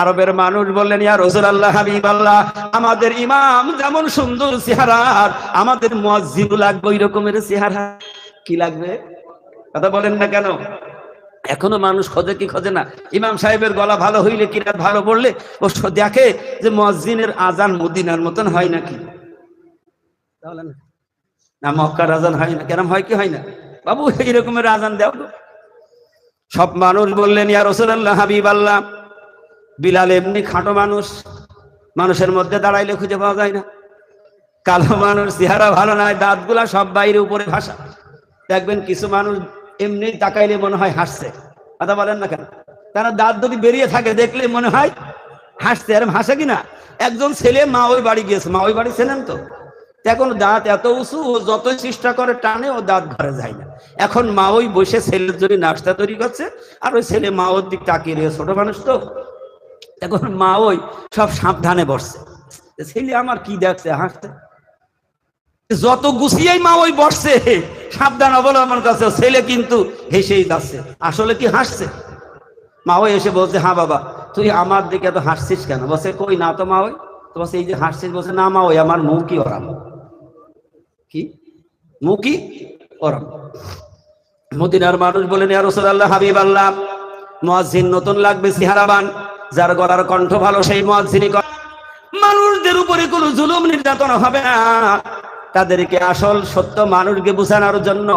আরবের মানুষ বললেন, ইয়া রসুল আল্লাহ হাবিব আল্লাহ আমাদের ইমাম যেমন সুন্দর চেহারার আমাদের মসজিদ লাগবে ওই রকমের চেহারা। কি লাগবে? কথা বলেন না কেন? এখনও মানুষ খোঁজে কি খোঁজে না। ইমাম সাহেবের গলা ভালো হইলে কিরাত ভালো পড়লে? ও দেখে যে মসজিদের আজান মদিনার মতন হয় নাকি? তাহলে না। মক্কার আজান হয় না। কেরম হয় কি হয় না? বাবু এই রকমের আজান দেও সব মানুষ বললেন, ইয়া রসুল্লাহ হাবিব আল্লাহ বিলাল এমনি খাটো মানুষ, মানুষের মধ্যে দাঁড়াইলে খুঁজে পাওয়া যায় না। কালো মানুষ, চেহারা ভালো নয়, দাঁতগুলা সব বাইরে উপরে ভাসা। দেখবেন কিছু মানুষ এমনি তাকাইলে মনে হয় হাসছে। কথা বলেন না কেন? তারা দাঁত যদি বেরিয়ে থাকে, দেখলে মনে হয় হাসছে। এরম হাসে কিনা? একজন ছেলে মা ওই বাড়ি গিয়েছে। মা ওই বাড়ি ছিলেন তো? এখন দাঁত এত উঁচু, ও যতই চেষ্টা করে টানে, ও দাঁত ঘরে যায় না। এখন মা ওই বসে ছেলের জন্য নাস্তা তৈরি করছে, আর ওই ছেলে মা ওর দিক তাকিয়ে রয়েছে। ছোট মানুষ তো। এখন মা ওই সব সাবধানে বসছে। ছেলে আমার কি দেখছে, হাসছে। যত গুছিয়েই মা ওই বসছে, সাবধান অবলম্বন করছে, ছেলে কিন্তু হেসেই যাচ্ছে। আসলে কি হাসছে? মা ওই এসে বলছে হ্যাঁ বাবা, তুই আমার দিকে এত হাসছিস কেন? বলছে, কই না তো মা ওই? তো বলছে, এই যে হাসছিস, বলছে, না মা ওই, আমার মুখই ওরাম? কি? মুখই ওরাম? মদিনার মানুষ বলেন ইয়া রাসূলুল্লাহ হাবিব আল্লাহ নতুন লাগবে সিহারাবান যার গলার কণ্ঠ ভালো, সেই কর। মানুষদের উপরে কোনো জুলুম নির্যাতন হবে না। তাদেরকে আসল সত্য মানুষকে বোঝানোর জন্য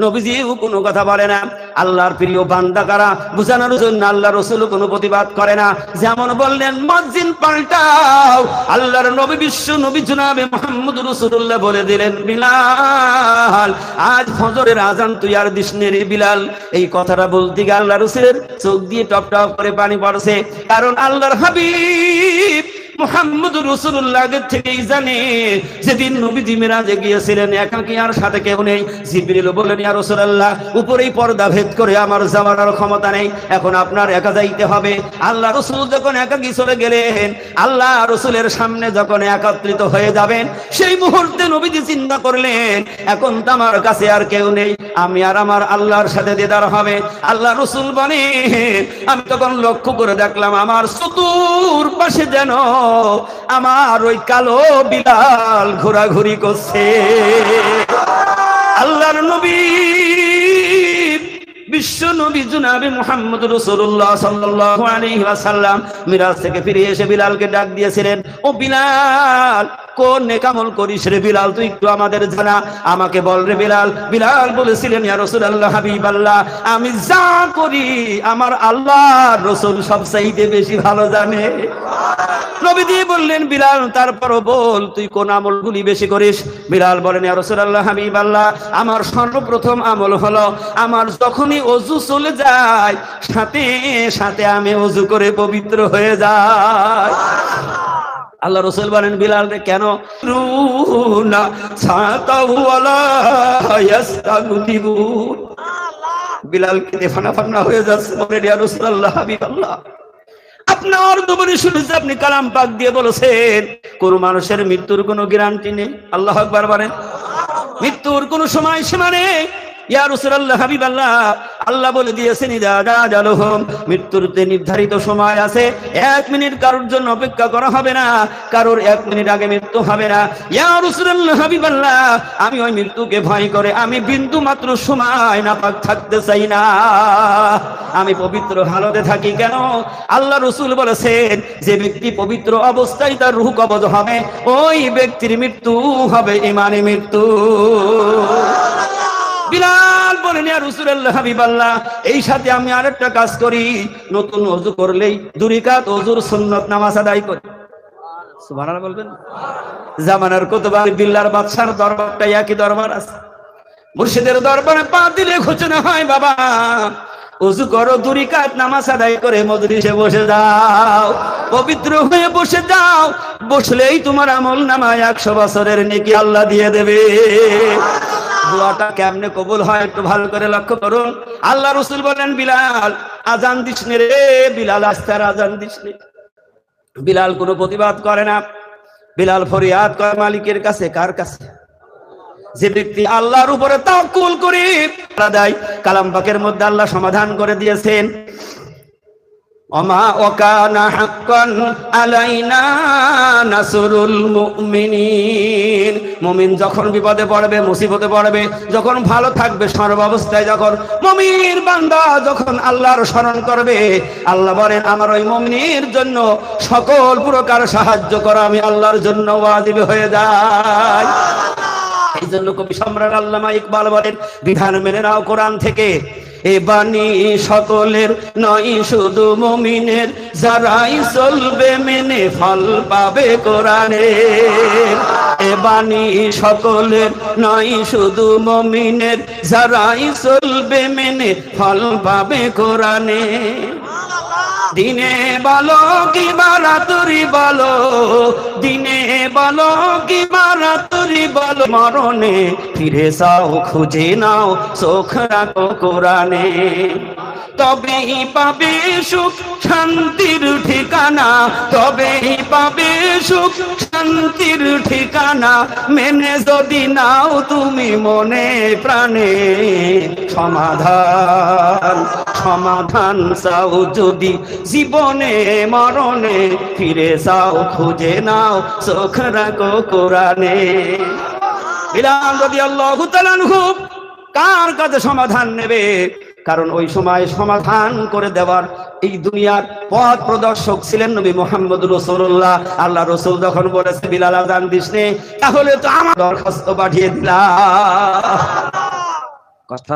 নবীজিও কোনো কথা বলে না। আল্লাহর প্রিয় বান্দা কারা? বোঝানোর জন্য আল্লাহ রসুল কোনো প্রতিবাদ করে না। যেমন বললেন, মসজিদ পাল্টাও। আল্লাহর নবী বিশ্ব নবী জুনাবে মোহাম্মদ রসুল্লাহ বলে দিলেন, বিলাল, আজ ফজরের আজান তুই আর দিস নে রে বিলাল। এই কথাটা বলতে গিয়ে আল্লাহ রসুলের চোখ দিয়ে টপ টপ করে পানি পড়ছে। কারণ আল্লাহর হাবিব মোহাম্মদ রসুল্লাহ আগের থেকেই জানে, যেদিন নবীজি মিরাজে গিয়েছিলেন, একাকি আর সাথে কেউ নেই। জিবরিল বলেন ইয়া রাসূলুল্লাহ, উপরেই পর্দা ভেদ করে আমার যাওয়ার ক্ষমতা নেই। এখন আপনার একা যাইতে হবে। আল্লাহ রসুল যখন একাকি চলে গেলেন, আল্লাহ রসুলের সামনে যখন একত্রিত হয়ে যাবেন, সেই মুহূর্তে নবীজি চিন্তা করলেন, এখন তো আমার কাছে আর কেউ নেই। আমি আর আমার আল্লাহর সাথে দিদার হবে। আল্লাহ রসুল বনে, আমি তখন লক্ষ্য করে দেখলাম আমার চতুর পাশে যেন আমার ওই কালো বিলাল ঘোরাঘুরি করছে। আল্লাহর নবী বিশ্ব নবী মোহাম্মদ রসুল্লাহ মিরাজ থেকে ফিরে এসে বিলালকে ডাক দিয়েছিলেন, ও বিলাল, কোন করিস রে বিলাল? তুই একটু আমাদের জানা। আমাকে বল রে বিলাল। বিলাল বলেছিলেন আমি যা করি, আমার আল্লাহ রসুল সবচাইতে বেশি ভালো জানে। নবী দিয়ে বললেন, বিলাল, তারপরও বল, তুই কোন আমলগুলি বেশি করিস? বিলাল বলেন, ইয়া রাসূলুল্লাহ, হাবিবাল্লাহ, আমার সর্বপ্রথম আমল হলো, আমার যখনই অজু চলে যায়, সাথে সাথে আমি অজু করে পবিত্র হয়ে আল্লাহ রসুল বলেন, বিলাল রে, কেন? বিলাল কেঁদে ফানা হয়ে যাচ্ছে আপনার শুনেছে, আপনি কালাম পাক দিয়ে বলেছেন, কোন মানুষের মৃত্যুর কোনো গ্যারান্টি নেই। আল্লাহ আকবার বলেন। মৃত্যুর কোনো সময় সীমা নেই। ইয়া রাসূলুল্লাহ, হাবিবাল্লাহ আল্লাহ বলে দিয়েছেন মৃত্যুরতে নির্ধারিত সময় আছে। এক মিনিট কারোর জন্য অপেক্ষা করা হবে না। কারোর এক মিনিট আগে মৃত্যু হবে না। হাবিবাল্লাহ আমি ওই মৃত্যুকে ভয় করে আমি বিন্দু মাত্র সময় না পাক থাকতে চাই না। আমি পবিত্র হালতে থাকি কেন? আল্লাহ রসুল বলেছেন যে ব্যক্তি পবিত্র অবস্থায় তার রুহ কবজ হবে ওই ব্যক্তির মৃত্যু হবে ইমানে মৃত্যু। বিলাল! বলেন এই সাথে আমি আরেকটা কাজ করি। নতুন ওযু করলেই দুরিকাত ওযুর সুন্নাত নামাজ আদায় করি। বলবেন? জামানার বিল্লার বাদশার দরবারটা একই দরবার আছে। মুর্শিদের দরবারে পা দিলে হয়, বাবা করো দুরি নামাজ আদায় করে বসে যাও। পবিত্র হয়ে বসে যাও। বসলেই তোমার আমল নামায় একশো বছরের নেকি আল্লাহ দিয়ে দেবে। দোয়াটা কেমনে কবুল হয় একটু ভালো করে লক্ষ্য করুন। আল্লাহ রসুল বলেন, বিলাল, আজান দিস রে, বিলাল আস্তার আজান দিস বিলাল কোনো প্রতিবাদ করে না। বিলাল ফরিয়াদ করে মালিকের কাছে, কার কাছে? যে ব্যক্তি আল্লাহর উপরে তাকুল করে দেয় মধ্যে আল্লাহ সমাধান করে দিয়েছেন। অমা ওকানা হাক্কান আলাইনা নাসরুল মুমিনিন। মুমিন যখন বিপদে পড়বে, মুসিবতে পড়বে, যখন ভালো থাকবে সর্বাবস্থায় যখন, মুমিন বান্দা যখন আল্লাহর স্মরণ করবে, আল্লাহ বলেন, আমার ওই মুমিনের জন্য সকল প্রকার সাহায্য করা, আমি আল্লাহর জন্য ওয়াজিব হয়ে যায় এই জন্য কবি সম্রাট আল্লামা ইকবাল বলেন, বিধান মেনে নাও কোরআন থেকে। এ বাণী সকলের নয়, শুধু মমিনের। যারাই চলবে মেনে ফল পাবে কোরআনে এ বাণী সকলের নয়, শুধু মমিনের। যারাই চলবে মেনে ফল পাবে কোরআনের। দিনে বলো কি বারাতুরি বলো? দিনে বলো কি বারাতুরি বলো? মরণে ফিরে যাও, খুঁজে নাও, চোখ রাখো কোরআনে। তবেই পাবে সুখ, শান্তির ঠিকানা। তবেই পাবে সুখ শান্তির ঠিকানা মেনে যদি নাও তুমি মনে প্রাণে, সমাধান সমাধান চাও যদি জীবনে, মরণে, ফিরে যাও, খুঁজে নাও, চোখ রাখো কোরআনে। বিলাল যদি আল্লাহ কার কাছে সমাধান নেবে? কারণ ওই সময় সমাধান করে দেওয়ার এই দুনিয়ার পথ প্রদর্শক ছিলেন নবী মোহাম্মদ রসুল্লাহ। আল্লাহ রসুল যখন বলেছে বিলাল আজান দিস নে, তাহলে তো আমার দরখাস্ত পাঠিয়ে দিলাম কথা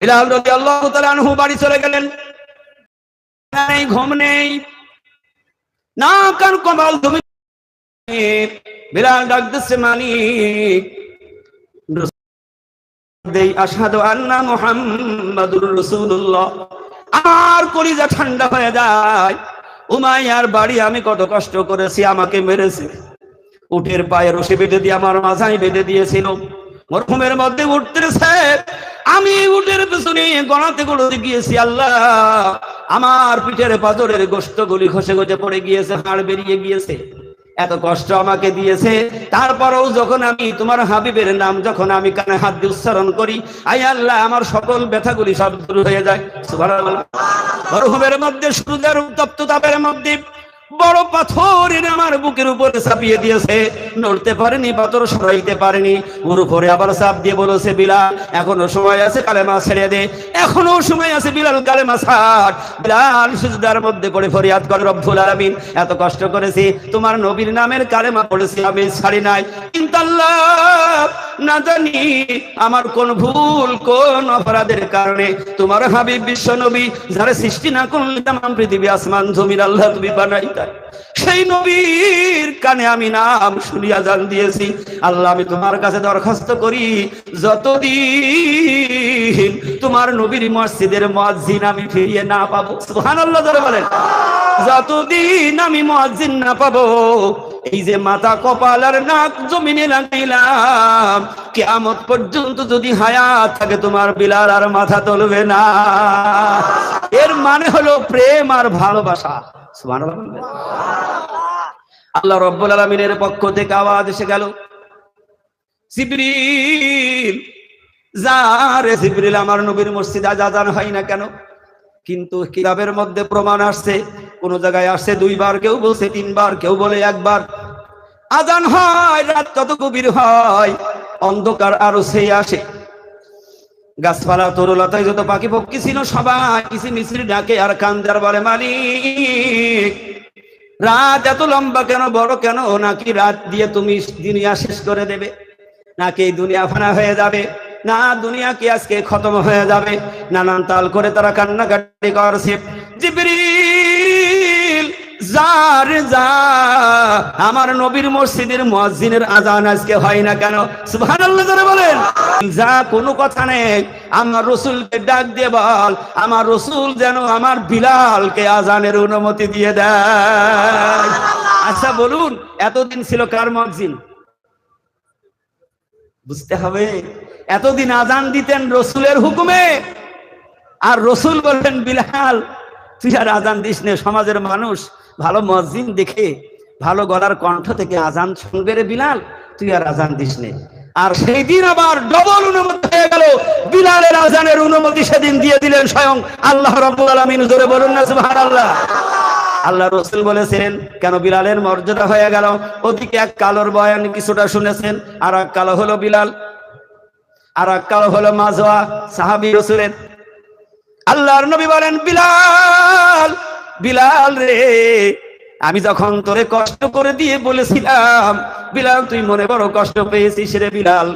বিলাল রবি আল্লাহ আনহু বাড়ি চলে গেলেন। ঘুম নেই। না কান কমাল তুমি বিলাল ডাক দিচ্ছে মালিক দেই কলিজা ঠান্ডা হয়ে যায়। উমাইয়ার বাড়ি আমি কত কষ্ট করেছি, আমাকে মেরেছে। উটের পায়ে রশি বেঁধে দিয়ে, আমার মাথায় বেঁধে দিয়েছিল। মরহুমের মধ্যে উঠতেছে। আমি উটের পেছনে গড়াতে গড়াতে গিয়েছি, আল্লাহ। আমার পিঠের পাথরের গোস্ত গুলি খসে খসে পড়ে গিয়েছে, হাড় বেরিয়ে গিয়েছে। এত কষ্ট আমাকে দিয়েছে। তারপরেও যখন আমি তোমার হাবিবের নাম যখন আমি কানে হাত দিয়ে উচ্চারণ করি আই আল্লাহ, আমার সকল ব্যথাগুলি সব দূর হয়ে যায়। মরহুমের মধ্যে সূর্যের উত্তপ্ত তাপের মধ্যে বড় পাথর এনে আমার বুকের উপরে চাপিয়ে দিয়েছে। নড়তে পারেনি, পাথর সরাইতে পারেনি। ওর উপরে আবার চাপ দিয়ে বলেছে, বিলাল, এখনও সময় আছে কালেমা ছেড়ে দে। এখনও সময় আছে, বিলাল, কালেমা ছাড়। বিলাল, সুজদার মধ্যে পড়ে ফরিয়াদ করে রব্বুল আলামিন। এত কষ্ট করেছি, তোমার নবীর নামের কালেমা পড়েছি, আমি ছাড়ি নাই। কিন্তু আল্লাহ, না জানি আমার কোন ভুল, কোন অপরাধের কারণে তোমার হাবিব বিশ্ব নবী, যারা সৃষ্টি না করলে তাম পৃথিবী আসমান জমির আল্লাহ তুমি বানাইতা সেই নবীর কানে আমি নাম শুনিয়া জান দিয়েছি। আল্লাহ, আমি তোমার কাছে দরখাস্ত করি, যতদিন তোমার নবীর মসজিদের মসজিদ আমি ফিরিয়ে না পাবো, সুবহানাল্লাহ ধরে বলেন। যতদিন আমি মসজিদ না পাবো, এই যে মাথা কপাল আর নাক জমিনে লাগাইলাম কেমত পর্যন্ত যদি হায়াত থাকে তোমার বিলাল আর মাথা তুলবে না। এর মানে হলো প্রেম আর ভালোবাসা। আল্লাহ রব্বুল আলমিনের পক্ষ থেকে আওয়াজ এসে গেল। জিবরিল আমার নবীর মসজিদ আজ আজান হয় না কেন? কিন্তু কিতাবের মধ্যে প্রমাণ আসছে, কোন জায়গায় আসছে দুইবার কেউ বলছে, তিনবার কেউ বলে একবার। আজান হয়, রাত কত গভীর হয়, অন্ধকার আরও সেই আসে। গাছপালা তরুলতায় যত পাখি পক্ষী ছিল সবাই কিসি মিশ্রি ডাকে আর কান্দার বলে, মালিক, রাত এত লম্বা কেন, বড় কেন? নাকি রাত দিয়ে তুমি দুনিয়া শেষ করে দেবে? নাকি দুনিয়া ফানা হয়ে যাবে? না, দুনিয়া কি আজকে খতম হয়ে যাবে? নানান তাল করে তারা কান্নাকাটি করছে। জিবরিল যার যা, আমার নবীর মসজিদের মুয়াজ্জিনের আজান আজকে হয় না কেন? সুবহানাল্লাহ বলেন। যা, কোনো কথা নেই। আমার রসুলকে ডাক দিয়ে বল, আমার রসুল যেন আমার বিলালকে আজানের অনুমতি দিয়ে দেয়। আচ্ছা বলুন, এতদিন ছিল কার মসজিদ বুঝতে হবে, এতদিন আজান দিতেন রসুলের হুকুমে। আর রসুল বললেন, বিলাল, তুই আর আজান দিস সমাজের মানুষ ভালো মসজিদ দেখে, ভালো গলার কণ্ঠ থেকে আজান শুনবে রে বিলাল, তুই আর আজান দিস আর সেই দিন আবার ডবল অনুমতি হয়ে গেল। বিলালের আজানের অনুমতি সেদিন দিয়ে দিলেন স্বয়ং আল্লাহ রাব্বুল বলুন না, সুবহানাল্লাহ। আল্লাহ রসুল বলেছেন, কেন বিলালের মর্যাদা হয়ে গেল? ওদিকে এক কালোর বয়ান কিছুটা শুনেছেন আর এক কালো হলো বিলাল আর এক কালো হলো মাজোয়া সাহাবি রসুলের। আল্লাহর নবী বলেন, বিলাল বিলাল রে, আমি যখন তোরে কষ্ট করে দিয়ে বলেছিলাম, বিলাল, তুই মনে বড় কষ্ট পেয়েছিস রে বিলাল।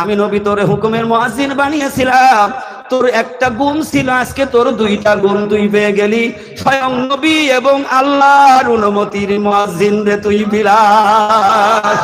আমি নবী তোরে হুকুমের মহাজিন বানিয়েছিলাম, তোর একটা গুণ ছিল, আজকে তোর দুইটা গুণ তুই পেয়ে গেলি। স্বয়ং নবী এবং আল্লাহর অনুমতির মহাজিন রে তুই বিলাল।